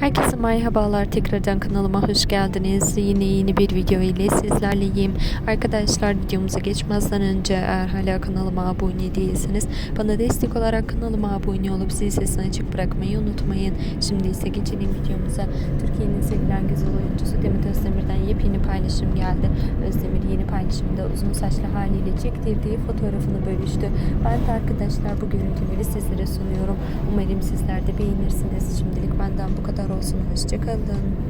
Herkese merhabalar tekrardan kanalıma hoş geldiniz. Yine yeni bir video ile sizlerleyim. Arkadaşlar videomuza geçmezden önce eğer hala kanalıma abone değilseniz bana destek olarak kanalıma abone olup zil sesini açık bırakmayı unutmayın. Şimdi ise geçelim videomuza. Türkiye'nin sevilen güzel oyuncusu Demet Özdemir'den yepyeni paylaşım geldi. Özdemir yeni paylaşımda uzun saçlı haliyle çektirdiği fotoğrafını bölüştü. Ben de arkadaşlar bu görüntüleri sizlere sunuyorum. Umarım sizler de beğenirsiniz. Şimdilik benden bu kadar olsun. Hoşçakalın.